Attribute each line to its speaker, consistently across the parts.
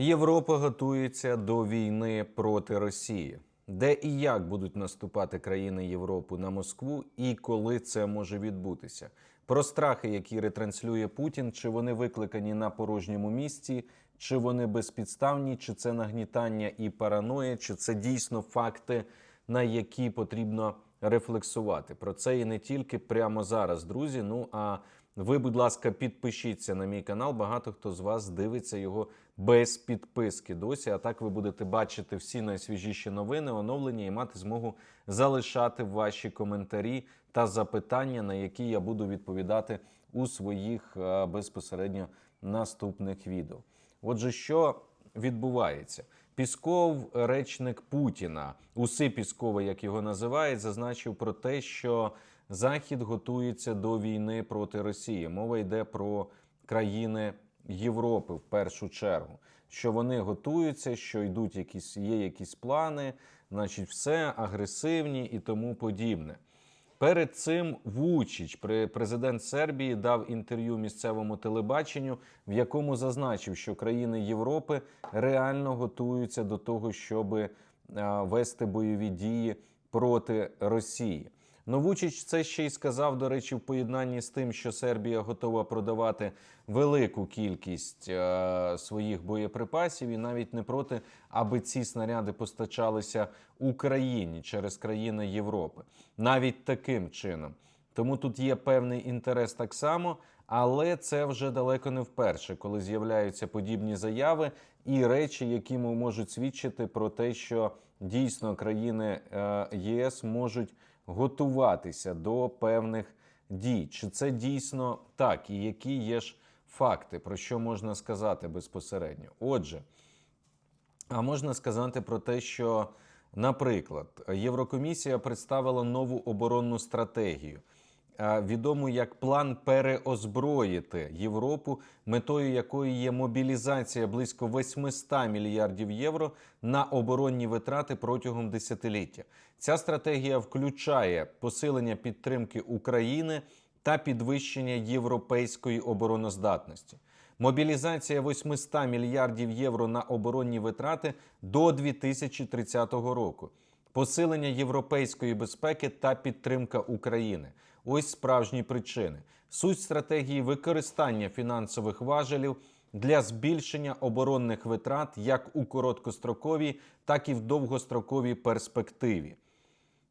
Speaker 1: Європа готується до війни проти Росії. Де і як будуть наступати країни Європи на Москву, і коли це може відбутися? Про страхи, які ретранслює Путін, чи вони викликані на порожньому місці, чи вони безпідставні, чи це нагнітання і параноя, чи це дійсно факти, на які потрібно рефлексувати. Про це і не тільки прямо зараз, друзі. Ну а ви, будь ласка, підпишіться на мій канал. Багато хто з вас дивиться його без підписки досі. А так ви будете бачити всі найсвіжіші новини, оновлення і мати змогу залишати ваші коментарі та запитання, на які я буду відповідати у своїх е, безпосередньо наступних відео. Отже, що відбувається? Пісков, речник Путіна, уси Піскова, як його називають, зазначив про те, що Захід готується до війни проти Росії. Мова йде про країни Європи в першу чергу. Що вони готуються, що йдуть якісь є якісь плани, значить, все агресивні і тому подібне. Перед цим Вучич, президент Сербії, дав інтерв'ю місцевому телебаченню, в якому зазначив, що країни Європи реально готуються до того, щоб вести бойові дії проти Росії. Ну, Вучич це ще й сказав, до речі, в поєднанні з тим, що Сербія готова продавати велику кількість е, своїх боєприпасів, і навіть не проти, аби ці снаряди постачалися Україні через країни Європи, навіть таким чином. Тому тут є певний інтерес так само, але це вже далеко не вперше, коли з'являються подібні заяви і речі, які можуть свідчити про те, що дійсно країни е, ЄС можуть готуватися до певних дій. Чи це дійсно так, і які є ж факти, про що можна сказати безпосередньо? Отже, а можна сказати про те, що, наприклад, Єврокомісія представила нову оборонну стратегію, відому як план переозброїти Європу, метою якої є мобілізація близько 800 мільярдів євро на оборонні витрати протягом десятиліття. Ця стратегія включає посилення підтримки України та підвищення європейської обороноздатності. Мобілізація 800 мільярдів євро на оборонні витрати до 2030 року. Посилення європейської безпеки та підтримка України. Ось справжні причини. Суть стратегії використання фінансових важелів для збільшення оборонних витрат як у короткостроковій, так і в довгостроковій перспективі.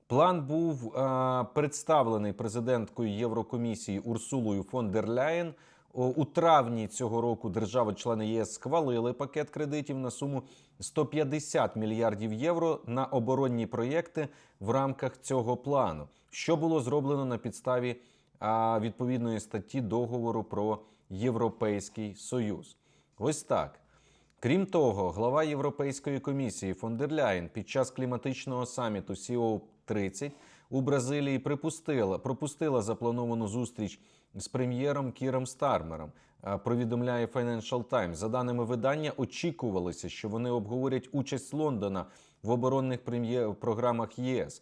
Speaker 1: План був е, представлений президенткою Єврокомісії Урсулою фон дер Ляєн. У травні цього року держави-члени ЄС схвалили пакет кредитів на суму 150 мільярдів євро на оборонні проєкти в рамках цього плану, що було зроблено на підставі відповідної статті договору про Європейський Союз. Ось так. Крім того, глава Європейської комісії фон під час кліматичного саміту co 30 у Бразилії припустила, пропустила заплановану зустріч з прем'єром Кіром Стармером. а, Повідомляє Financial Times. За даними видання, очікувалося, що вони обговорять участь Лондона в оборонних прем'є- програмах ЄС.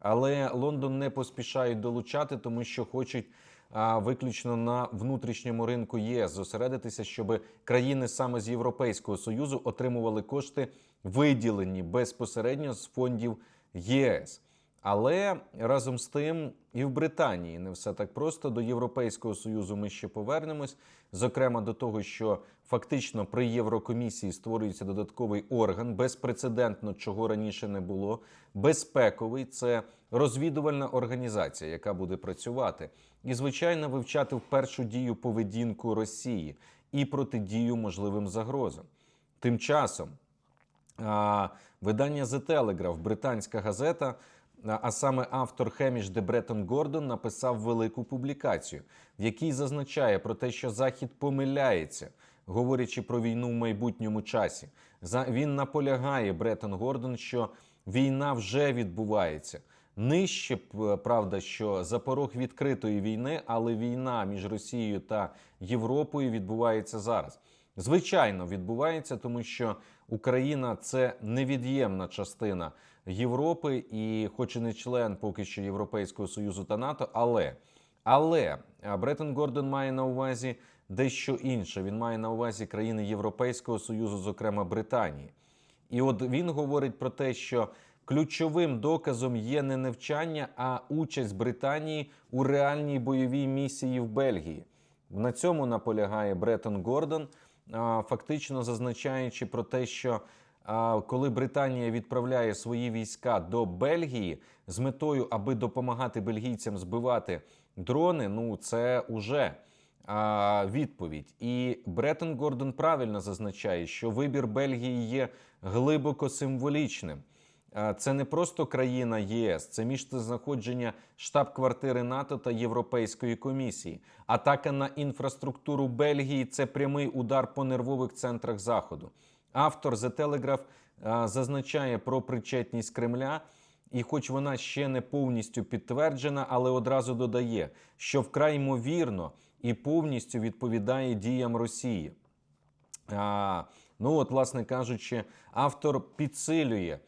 Speaker 1: Але Лондон не поспішають долучати, тому що хочуть а, виключно на внутрішньому ринку ЄС зосередитися, щоб країни саме з Європейського союзу отримували кошти, виділені безпосередньо з фондів ЄС. Але разом з тим і в Британії не все так просто. До Європейського союзу ми ще повернемось. Зокрема, до того, що фактично при Єврокомісії створюється додатковий орган, безпрецедентно, чого раніше не було. Безпековий це розвідувальна організація, яка буде працювати, і звичайно вивчати в першу дію поведінку Росії і протидію можливим загрозам. Тим часом видання The Telegraph, британська газета, а саме автор Хеміш де Бреттон Гордон написав велику публікацію, в якій зазначає про те, що Захід помиляється, говорячи про війну в майбутньому часі. Він наполягає Бреттон Гордон, що війна вже відбувається. Нижче правда, що за порог відкритої війни, але війна між Росією та Європою відбувається зараз. Звичайно, відбувається, тому що Україна це невід'ємна частина Європи, і, хоч і не член поки що Європейського союзу та НАТО, але але Бреттон Гордон має на увазі дещо інше. Він має на увазі країни Європейського Союзу, зокрема Британії. І от він говорить про те, що ключовим доказом є не навчання, а участь Британії у реальній бойовій місії в Бельгії. На цьому наполягає Бреттон Гордон, фактично зазначаючи про те, що коли Британія відправляє свої війська до Бельгії з метою, аби допомагати бельгійцям збивати дрони, ну це уже відповідь. І Бреттон Гордон правильно зазначає, що вибір Бельгії є глибоко символічним. Це не просто країна ЄС, це місцезнаходження штаб-квартири НАТО та Європейської комісії. Атака на інфраструктуру Бельгії це прямий удар по нервових центрах Заходу. Автор The Telegraph зазначає про причетність Кремля. І, хоч вона ще не повністю підтверджена, але одразу додає, що вкрай ймовірно і повністю відповідає діям Росії. А, ну, от, власне кажучи, автор підсилює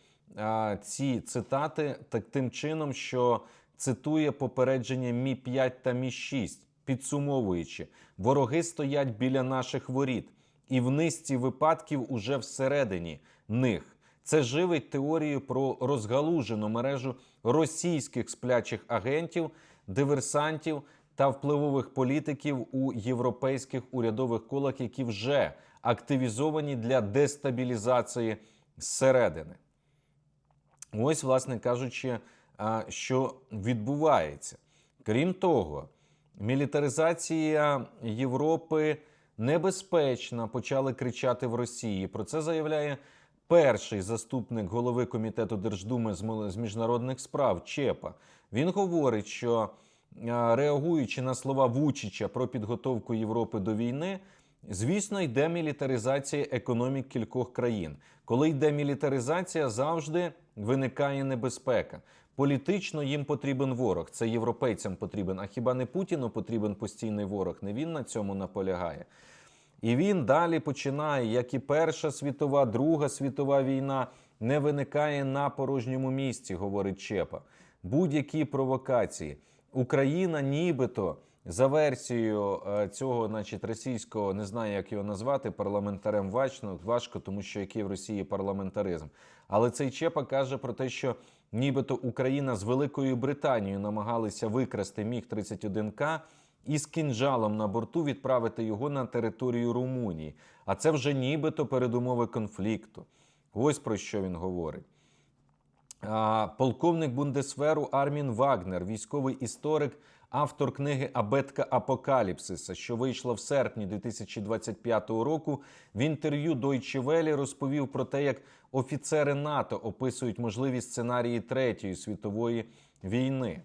Speaker 1: ці цитати так тим чином, що цитує попередження Мі 5 та Мі 6 підсумовуючи, вороги стоять біля наших воріт, і в низці випадків уже всередині них. Це живить теорію про розгалужену мережу російських сплячих агентів, диверсантів та впливових політиків у європейських урядових колах, які вже активізовані для дестабілізації зсередини. Ось, власне кажучи, що відбувається. Крім того, мілітаризація Європи небезпечна, почали кричати в Росії. Про це заявляє перший заступник голови комітету Держдуми з міжнародних справ Чепа. Він говорить, що реагуючи на слова Вучича про підготовку Європи до війни, звісно, йде мілітаризація економік кількох країн. Коли йде мілітаризація, завжди виникає небезпека. Політично їм потрібен ворог. Це європейцям потрібен. А хіба не Путіну потрібен постійний ворог? Не він на цьому наполягає. І він далі починає, як і Перша світова, Друга світова війна не виникає на порожньому місці, говорить Чепа. Будь-які провокації. Україна нібито за версією е, цього, значить, російського, не знаю, як його назвати, парламентарем важко, важко, тому що який в Росії парламентаризм. Але цей Чепа каже про те, що нібито Україна з Великою Британією намагалися викрасти міг 31 к і з кінжалом на борту відправити його на територію Румунії. А це вже нібито передумови конфлікту. Ось про що він говорить. Полковник Бундесверу Армін Вагнер, військовий історик, автор книги Абетка Апокаліпсиса, що вийшла в серпні 2025 року, в інтерв'ю Deutsche Welle розповів про те, як офіцери НАТО описують можливі сценарії Третьої світової війни.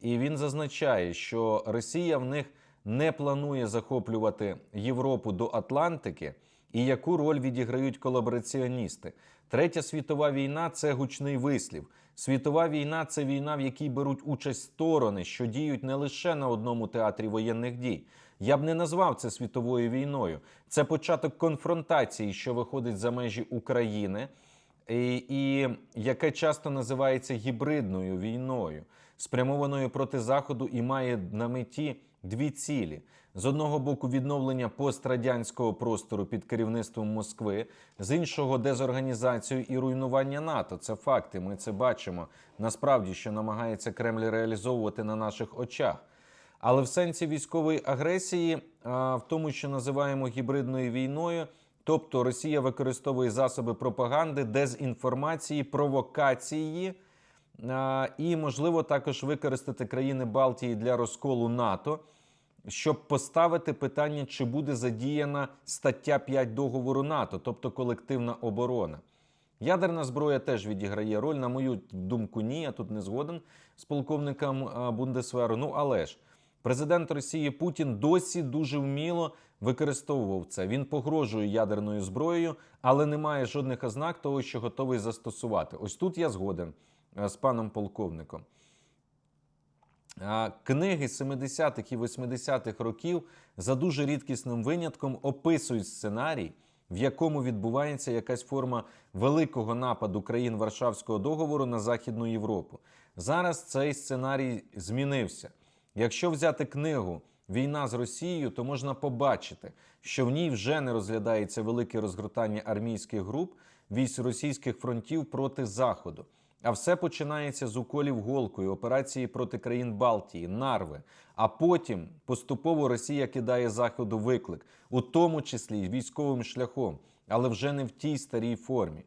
Speaker 1: І він зазначає, що Росія в них не планує захоплювати Європу до Атлантики, і яку роль відіграють колабораціоністи. Третя світова війна це гучний вислів. Світова війна це війна, в якій беруть участь сторони, що діють не лише на одному театрі воєнних дій. Я б не назвав це світовою війною. Це початок конфронтації, що виходить за межі України, і, і яке часто називається гібридною війною, спрямованою проти Заходу і має на меті дві цілі: з одного боку, відновлення пострадянського простору під керівництвом Москви, з іншого дезорганізацію і руйнування НАТО. Це факти. Ми це бачимо. Насправді, що намагається Кремль реалізовувати на наших очах. Але в сенсі військової агресії, в тому, що називаємо гібридною війною, тобто Росія використовує засоби пропаганди, дезінформації, провокації і, можливо, також використати країни Балтії для розколу НАТО, щоб поставити питання, чи буде задіяна стаття 5 договору НАТО, тобто колективна оборона. Ядерна зброя теж відіграє роль. На мою думку, ні. Я тут не згоден з полковником Бундесверу. Ну але ж президент Росії Путін досі дуже вміло використовував це. Він погрожує ядерною зброєю, але не має жодних ознак того, що готовий застосувати. Ось тут я згоден з паном полковником. Книги 70-х і 80-х років за дуже рідкісним винятком описують сценарій, в якому відбувається якась форма великого нападу країн Варшавського договору на Західну Європу. Зараз цей сценарій змінився. Якщо взяти книгу війна з Росією, то можна побачити, що в ній вже не розглядається велике розгортання армійських груп військ російських фронтів проти Заходу. А все починається з уколів голкою, операції проти країн Балтії, Нарви. А потім поступово Росія кидає Заходу виклик, у тому числі й військовим шляхом, але вже не в тій старій формі.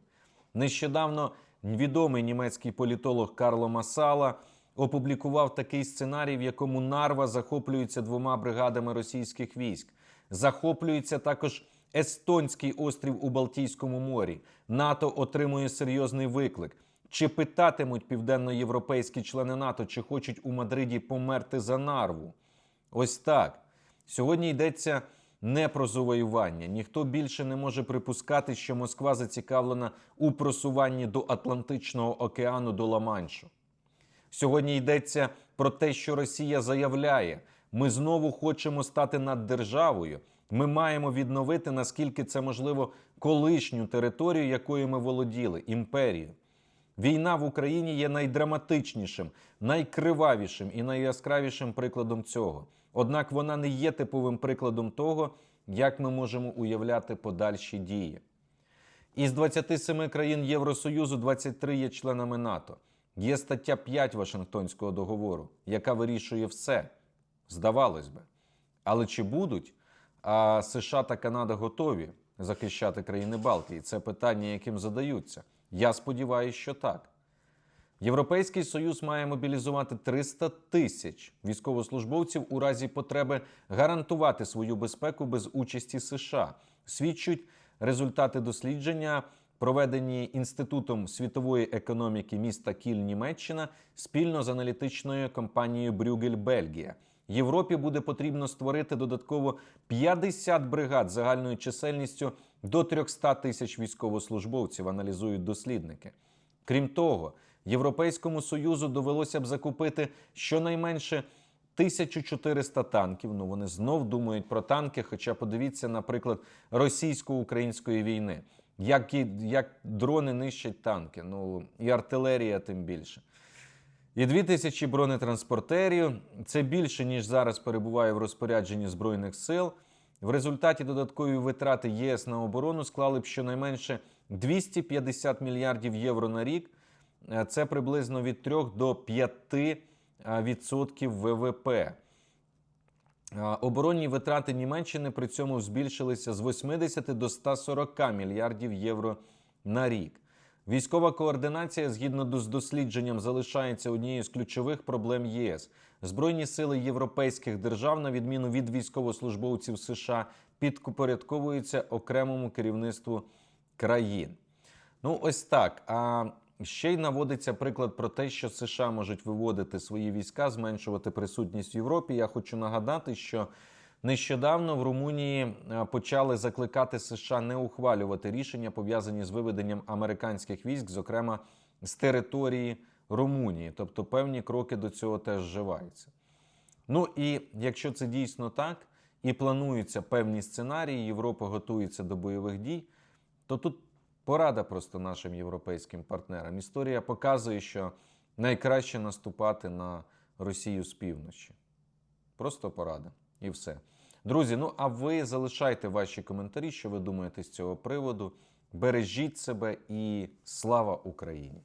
Speaker 1: Нещодавно відомий німецький політолог Карло Масала опублікував такий сценарій, в якому Нарва захоплюється двома бригадами російських військ. Захоплюється також Естонський острів у Балтійському морі. НАТО отримує серйозний виклик. Чи питатимуть південноєвропейські члени НАТО, чи хочуть у Мадриді померти за нарву? Ось так. Сьогодні йдеться не про завоювання. Ніхто більше не може припускати, що Москва зацікавлена у просуванні до Атлантичного океану до Ла-Маншу. Сьогодні йдеться про те, що Росія заявляє: ми знову хочемо стати наддержавою. Ми маємо відновити наскільки це можливо колишню територію, якою ми володіли імперію. Війна в Україні є найдраматичнішим, найкривавішим і найяскравішим прикладом цього. Однак вона не є типовим прикладом того, як ми можемо уявляти подальші дії. Із 27 країн Євросоюзу 23 є членами НАТО. Є стаття 5 Вашингтонського договору, яка вирішує все. Здавалось би. Але чи будуть а США та Канада готові захищати країни Балтії? Це питання, яким задаються. Я сподіваюся, що так. Європейський союз має мобілізувати 300 тисяч військовослужбовців у разі потреби гарантувати свою безпеку без участі США. Свідчать результати дослідження, проведені інститутом світової економіки міста Кіль, Німеччина, спільно з аналітичною компанією Брюгель, Бельгія. Європі буде потрібно створити додатково 50 бригад загальною чисельністю до 300 тисяч військовослужбовців, аналізують дослідники. Крім того, Європейському Союзу довелося б закупити щонайменше 1400 танків. Ну вони знов думають про танки. Хоча подивіться, наприклад, російсько-української війни, як, і, як дрони нищать танки, ну і артилерія тим більше. І 2000 бронетранспортерів це більше ніж зараз перебуває в розпорядженні збройних сил. В результаті додаткові витрати ЄС на оборону склали б щонайменше 250 мільярдів євро на рік. Е, Це приблизно від 3 до 5 відсотків ВВП. Е, Оборонні витрати Німеччини при цьому збільшилися з 80 до 140 мільярдів євро на рік. Військова координація, згідно з дослідженням, залишається однією з ключових проблем ЄС. Збройні сили європейських держав, на відміну від військовослужбовців США, підпорядковуються окремому керівництву країн. Ну, ось так. А ще й наводиться приклад про те, що США можуть виводити свої війська, зменшувати присутність в Європі. Я хочу нагадати, що нещодавно в Румунії почали закликати США не ухвалювати рішення, пов'язані з виведенням американських військ, зокрема з території Румунії. Тобто певні кроки до цього теж вживаються. Ну і якщо це дійсно так, і плануються певні сценарії, Європа готується до бойових дій, то тут порада просто нашим європейським партнерам. Історія показує, що найкраще наступати на Росію з півночі. Просто порада. І все. Друзі, ну а ви залишайте ваші коментарі, що ви думаєте з цього приводу. Бережіть себе і слава Україні!